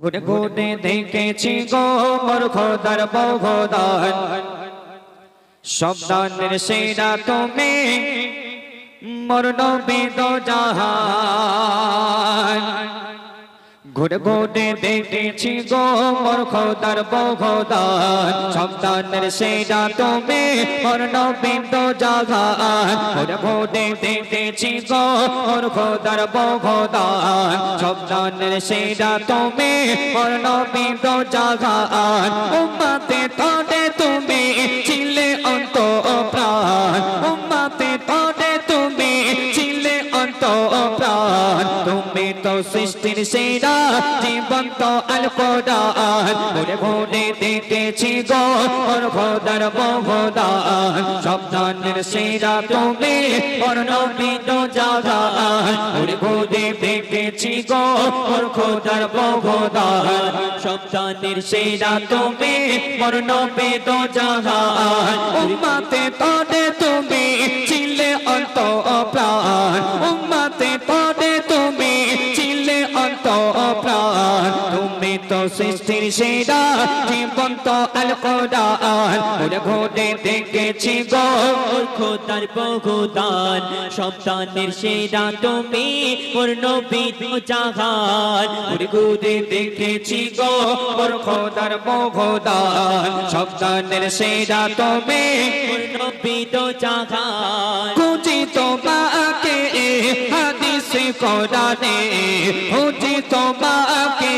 ঘুরে দেখেছি গো মোর খোদার বহুদান শব্দানের সেরা তুমি মোর নবী দো জাহান। ঘুরে ঘুরে দেখেছি গো মোর খোদার বহুদান। শব্দানের সেরা তুমি, মোর নবী দো জাহান ঘুরে ঘুরে দেখেছি গো মোর খোদার বহুদান। শব্দানের সেরা তুমি, মোর নবী দো জাহান উম্মতে তোরে তুমি সৃষ্টির সেরা জীবন্ত আল কোরআন ঘুরে দেখেছি গো ওর খোদার বহুদান শব্দানের সেরা তুমি ওর নবী তো জাগান ঘুরে ঘুরে দেখেছি গো ওর খোদার বহুদান শব্দানের সেরা তুমি ওর নবী তো জাগান উম্মাতে তোরে তুমি, ছিলে অন্ত প্রাণ উম্মাতে তোরে সৃষ্টির সেরা জীবন্ত আল দেখেছি গো। ওর খোদার বহুদান সন্তানের সেরা তুমি ওর নবী জাহান ঘুরে ঘুরে দেখেছি গো, ওর খোদার বহুদান সেরা তুমি ওর নবী জাহান তোমাকে जिसको डाले पूजी तो माँ के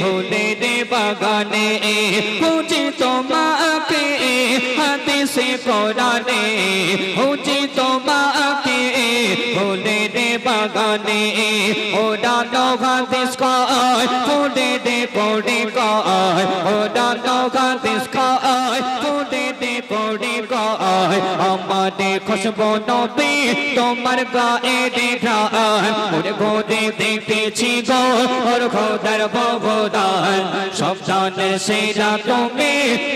भोले ने बगाने, पूजी तो माँ के से को डाले पूजी तो माँ के भोले ने बगाने, ओ डालो हदीस को भोले ने पौड़ी को ओ को भोले পড়ে কয় আমাদের খুশবু নবী, তোমার গায়ে দেখান ওরে ঘোরে দেখেছি গো, ওর খোদার ভগদান সন্তানের সেরা তুমি,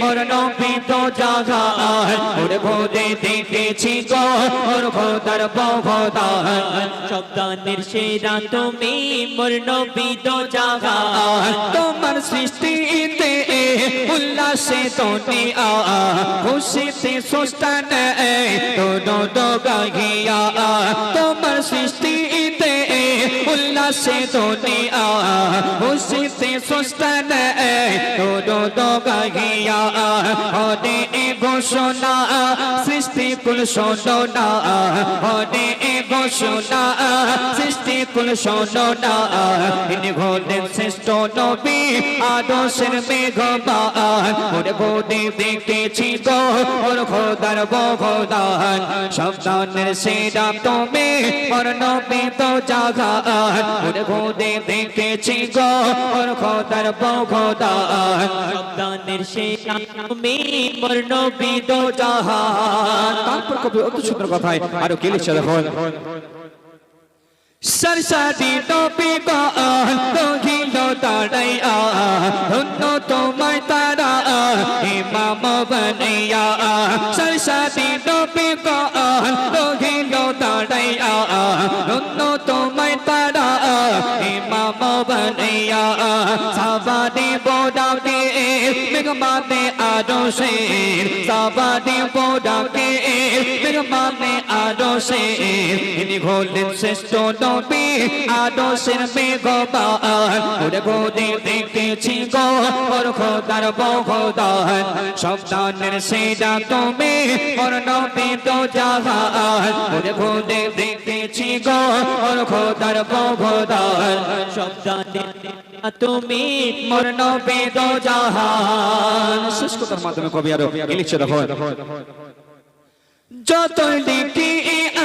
ওর নবী তো জাগান ওরে ঘোরে দেখেছি গো, ওর খোদার ভগদান সন্তানের সেরা তুমি মোর নবী তো জাহান তোমার সৃষ্টিতে উল্লাসে দুনিয়া খুশিতে সুস্তান দোনো দো গাহিয়া তোমার সৃষ্টিতে উল্লাসে দুনিয়া খুশিতে সুস্তান দোনো দো গাহিয়া হরে এ ঘোষণা, সৃষ্টি কুল শোনা হরে এ ঘোষণা সৃষ্টি কুল শোনা তিনি হলেন শ্রেষ্ঠ নবী, আদর্শের মেঘবান। ওরে গোদে দেখেছি গো, ওর খোদার বহদান সন্তানের সেরা তুমি, ওর নবী তো জাগান। ওরে গোদে দেখেছি গো, ওর খোদার বহদান সন্তানের সেরা তুমি মোর নবী তো জাহান তারপর কবি অত সুন্দর কথায় আরও কে লিখছে দেখুন? সরসাদি টপি গান রহিল তারাইয়া ধন্য তোমায় তারা, ইমাম বানাইয়া। সরসাদি টপি গান রহিল তারাইয়া ধন্য তোমায় তারা, ইমাম বানাইয়া। সাবাদি বোডাকে মেঘমাতে আরও শের সাবাদি বোডাকে মেঘমাতে আরও শের ইনি হলেন শ্রেষ্ঠ নবী আদর্শের মেঘবান ঘুরে ঘুরে দেখেছি গো ওর খোদার বহুদান সন্তানের সেরা তুমি ওর নবী তো জাহান ঘুরে ঘুরে দেখেছি গো ওর খোদার সন্তানের সেরা তুমি মোর নবী তো জাহান। শেষ কথার মাধ্যমে কবি আরও লিখছে দেখো। যত লিখি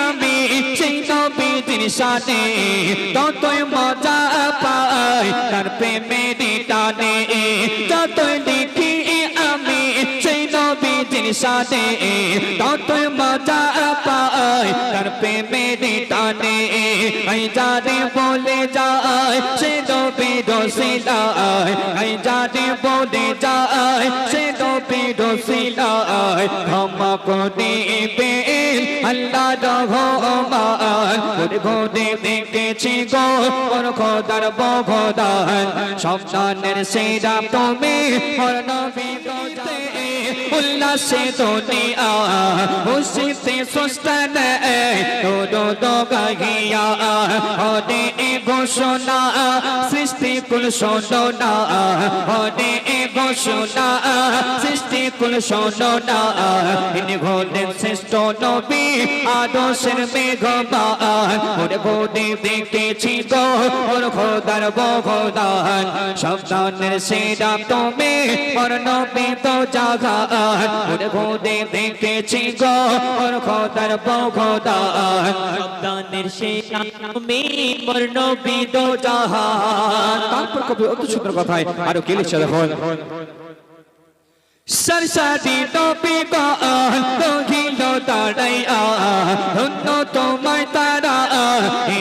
আমি সেই সাথে ততই মজা পাই তার প্রেমের টানে যত সাথে ততই মজা পায় তার প্রেমের টানে এই যারে বলে যায় সে দবে দোষিলায় এই যারে বলে যায় সে দবে দোষিলায় ক্ষমা করে বে আল্লাহ রহমান ঘুরে ঘুরে দেখেছি গো ওর খোদার বগদান সন্তানের সেরা তুমি ওর নবী উল্লাসে দুনিয়া খুশিতে সুস্তান তোর দোগাহিয়া হদে এ ঘোষণা, সৃষ্টি কুল শোনা হদে এ ঘোষণা, সৃষ্টি কুল শোনা ইনি ঘোষেন শ্রেষ্ঠ নবী, আদর্শের মেঘবান ওরে ঘোড়ে দেখেছি গো, ওর খোদার বগদান সন্তানের সেরা তুমি, ওর নবী তো জাগান। ওরে ঘোড়ে দেখেছি গো, ওর খোদার বগদান সন্তানের সেরা তুমি মোর নবী দো জাহান। তারপর কবি অত সুন্দর কথায় আরও কি লিখছে দেখুন? সরসাদি টপি গান তহিল তারাইয়া, ধন্য তোমায় তারা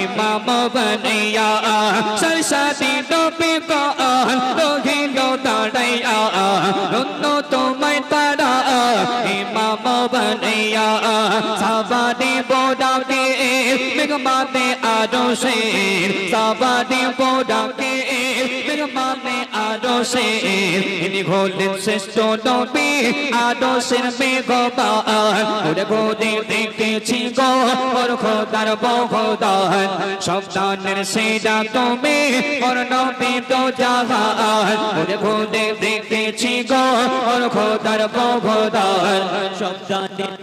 ইমাম বানাইয়া সরসাদি টপি গান তহিল বানাইয়া সাবাদি বোডাকে মেঘমাতে আরও সে সাবাদি বোডাকে আরও শের হলেন শ্রেষ্ঠ নবী, আদর্শের মেঘবান। ঘুরে ঘুরে দেখেছি গো, ওর খোদার বহদান। সন্তানের সেরা তুমি, ওর নবী তো জাহান। ঘুরে ঘুরে দেখেছি গো, ওর খোদার বহদান। সন্তানের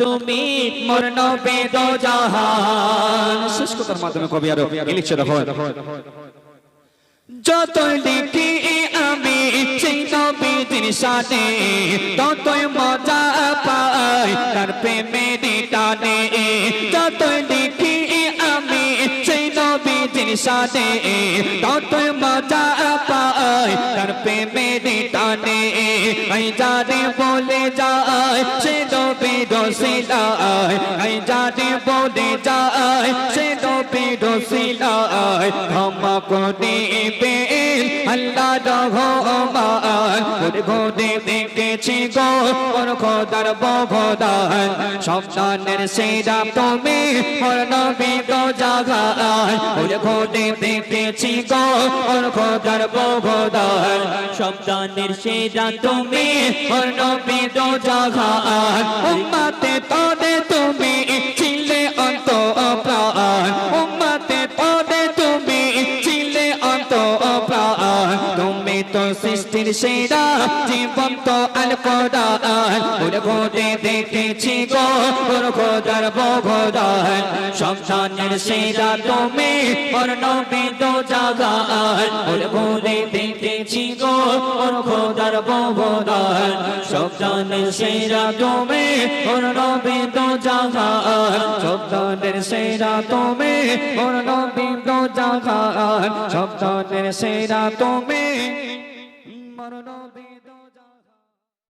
তুমি মোর নবী তো জাহান। শেষ কথার মাধ্যমে কবি আরও লিখছে দেখো যত লিখি সাথে ততই মজা পাই, তার প্রেমের টানে। যত লিখি আমি সেই নবীজির সাথে ততই মজা পাই, তার প্রেমের টানে। এই যারে বলে যায় সে নবী দোষিলায় এই যারে বলে যায় সে নবী দোষিলায় ক্ষমা আল্লাহ দেখেছি গো ওর খোদার বগদান সন্তানের সেরা তুমি দেখেছি গো খোদার সন্তানের সেরা তুমি উম্মাতে তুমি সৃষ্টির সেরা জীবন্ত আল কোরআন ঘুরে ঘুরে দেখেছি গো, ওর খোদার বগদান সন্তানের সেরা তুমি, ওর নবী তো জাগান ঘুরে ঘুরে দেখেছি গো, ওর খোদার বগদান সন্তানের সেরা তুমি, ওর নবী তো জাগান সন্তানের সেরা তুমি, ওর নবী তো জাগান সন্তানের সেরা তুমি। মরণ